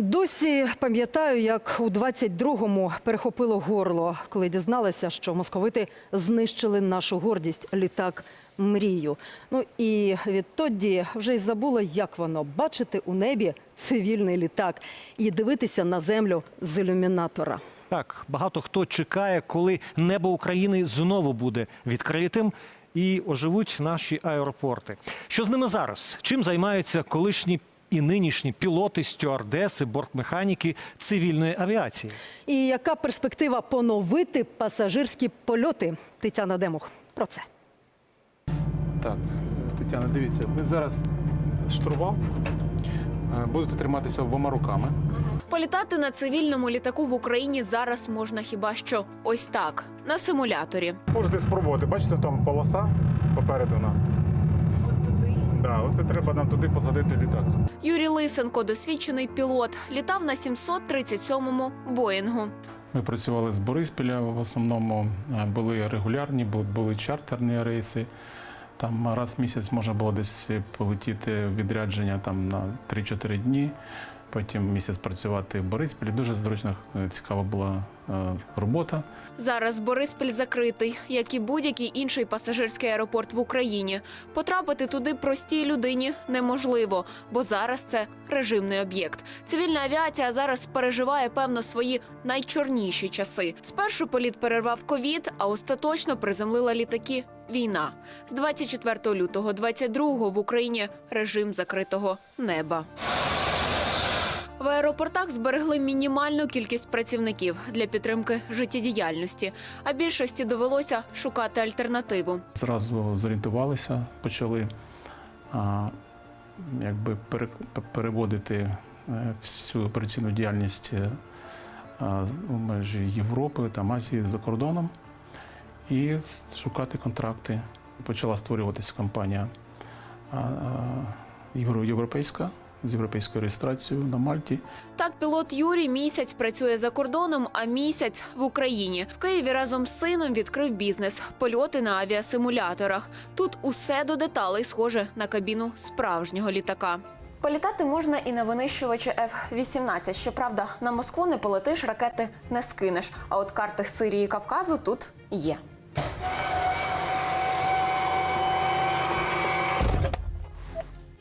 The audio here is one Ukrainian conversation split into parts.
Досі пам'ятаю, як у 22-му перехопило горло, коли дізналася, що московити знищили нашу гордість літак мрію. Ну і відтоді вже й забула, як воно бачити у небі цивільний літак і дивитися на землю з ілюмінатора. Так, багато хто чекає, коли небо України знову буде відкритим і оживуть наші аеропорти. Що з ними зараз? Чим займаються колишні і нинішні пілоти, стюардеси, бортмеханіки цивільної авіації? І яка перспектива поновити пасажирські польоти? Тетяна Демух про це. Так, Тетяна, дивіться, ви зараз штурвал е, будете триматися обома руками. Політати на цивільному літаку в Україні зараз можна хіба що ось так на симуляторі. Можете спробувати. Бачите, там полоса попереду нас. Да, оце треба нам туди посадити літак. Юрій Лисенко, досвідчений пілот, літав на 737-му Боїнгу. Ми працювали з Бориспіля. В основному е, були регулярні, були чартерні рейси. Там раз в місяць можна було десь полетіти відрядження там на 3-4 дні. Потім місяць працювати в Бориспілі. Дуже зручно, е, цікава була е, робота. Зараз Бориспіль закритий, як і будь-який інший пасажирський аеропорт в Україні. Потрапити туди простій людині неможливо, бо зараз це режимний об'єкт. Цивільна авіація зараз переживає певно свої найчорніші часи. Спершу політ перервав ковід, а остаточно приземлила літаки. Війна з 24 лютого 22 в Україні режим закритого неба. В аеропортах зберегли мінімальну кількість працівників для підтримки життєдіяльності, а більшості довелося шукати альтернативу. Зразу зорієнтувалися, почали а, якби пере- переводити е, всю операційну діяльність е, у межі Європи, там Азії за кордоном і шукати контракти. Почала створюватися компанія європейська з європейською реєстрацією на Мальті. Так, пілот Юрій місяць працює за кордоном, а місяць в Україні. В Києві разом з сином відкрив бізнес польоти на авіасимуляторах. Тут усе до деталей схоже на кабіну справжнього літака. Політати можна і на винищувачі F-18. Щоправда, на Москву не полетиш, ракети не скинеш. А от карти Сирії і Кавказу тут є.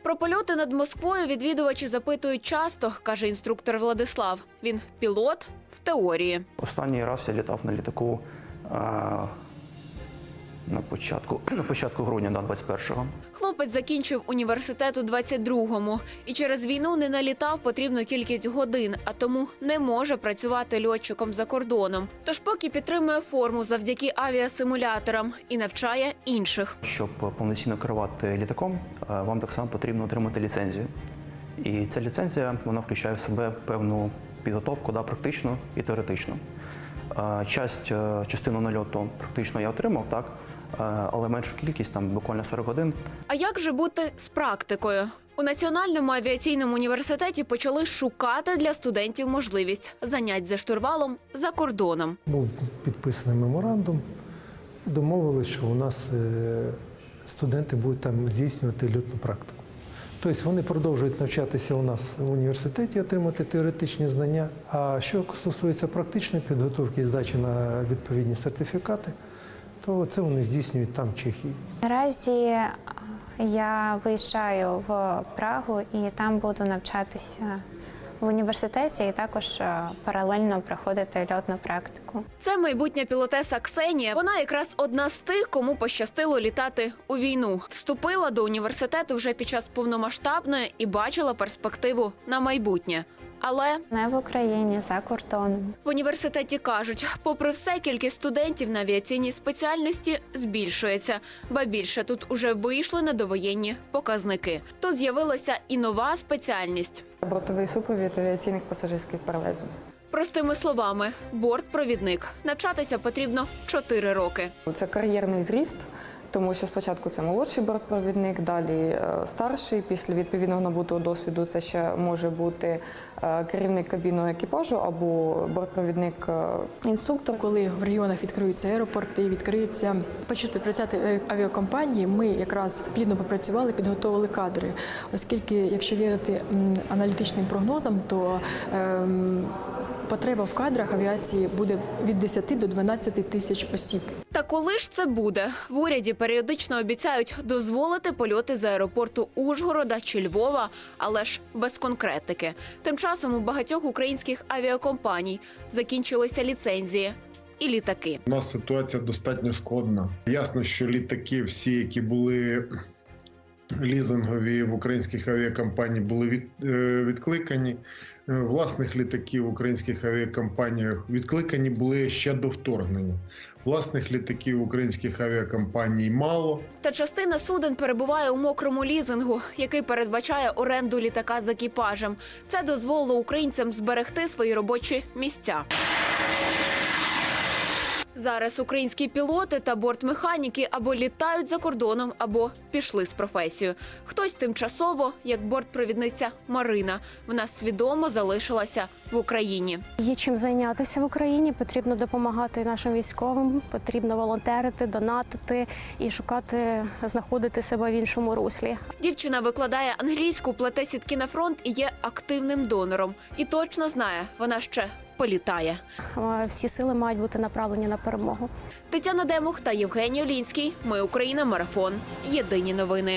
Про польоти над Москвою відвідувачі запитують часто, каже інструктор Владислав. Він пілот в теорії. Останній раз я літав на літаку а, на початку, на початку грудня да, 21-го. Хлопець закінчив університет у 22-му і через війну не налітав потрібну кількість годин, а тому не може працювати льотчиком за кордоном. Тож поки підтримує форму завдяки авіасимуляторам і навчає інших. Щоб повноцінно керувати літаком, вам так само потрібно отримати ліцензію. І ця ліцензія вона включає в себе певну підготовку да, практичну і теоретичну. Часть, е, частину нальоту практично я отримав, так, е, але меншу кількість, там буквально 40 годин, А як же бути з практикою? У Національному авіаційному університеті почали шукати для студентів можливість занять за штурвалом за кордоном. Був підписаний меморандум і домовилися, що у нас е, студенти будуть там здійснювати льотну практику. Тобто вони продовжують навчатися у нас в університеті, отримати теоретичні знання. А що стосується практичної підготовки і здачі на відповідні сертифікати, то це вони здійснюють там в Чехії. Наразі е, я виїжджаю в Прагу і там буду навчатися в університеті і також е, паралельно проходити льотну практику. Це майбутня пілотеса Ксенія. Вона якраз одна з тих, кому пощастило літати у війну. Вступила до університету вже під час повномасштабної і бачила перспективу на майбутнє. Але Не в Україні за кордоном. в університеті кажуть, попри все, кількість студентів на авіаційній спеціальності збільшується. Ба більше тут уже вийшли на довоєнні показники. Тут з'явилася і нова спеціальність. Бортовий супровід авіаційних пасажирських перевезень. Простими словами, бортпровідник. Навчатися потрібно 4 роки. Це кар'єрний зріст, тому що спочатку це молодший бортпровідник, далі е, старший. Після відповідного набутого досвіду це ще може бути е, керівник кабінного екіпажу або бортпровідник е, інструктор. Коли в регіонах відкриються аеропорти, відкриються почнуть працювати е, авіакомпанії, ми якраз плідно попрацювали, підготовили кадри. Оскільки, якщо вірити аналітичним прогнозам, то ем, потреба в кадрах авіації буде від 10 до 12 тисяч осіб. Та коли ж це буде? В уряді періодично обіцяють дозволити польоти з аеропорту Ужгорода чи Львова, але ж без конкретики. Тим часом у багатьох українських авіакомпаній закінчилися ліцензії і літаки. У нас ситуація достатньо складна. Ясно, що літаки, всі, які були лізингові в українських авіакомпаній, були від, е, відкликані. Е, Власних літаків в українських авіакомпаніях відкликані були ще до вторгнення. Власних літаків українських авіакомпаній мало. Та частина суден перебуває у мокрому лізингу, який передбачає оренду літака з екіпажем. Це дозволило українцям зберегти свої робочі місця. Зараз українські пілоти та бортмеханіки або літають за кордоном, або пішли з професією. Хтось тимчасово, як бортпровідниця Марина. Вона свідомо залишилася в Україні. Є чим зайнятися в Україні. Потрібно допомагати нашим військовим, потрібно волонтерити, донатити і шукати, знаходити себе в іншому руслі. Дівчина викладає англійську, плете сітки на фронт і є активним донором. І точно знає, вона ще політає. Всі сили мають бути направлені на перемогу. Тетяна Демух та Євгеній Олінський. Ми Україна. Марафон. Єдині новини.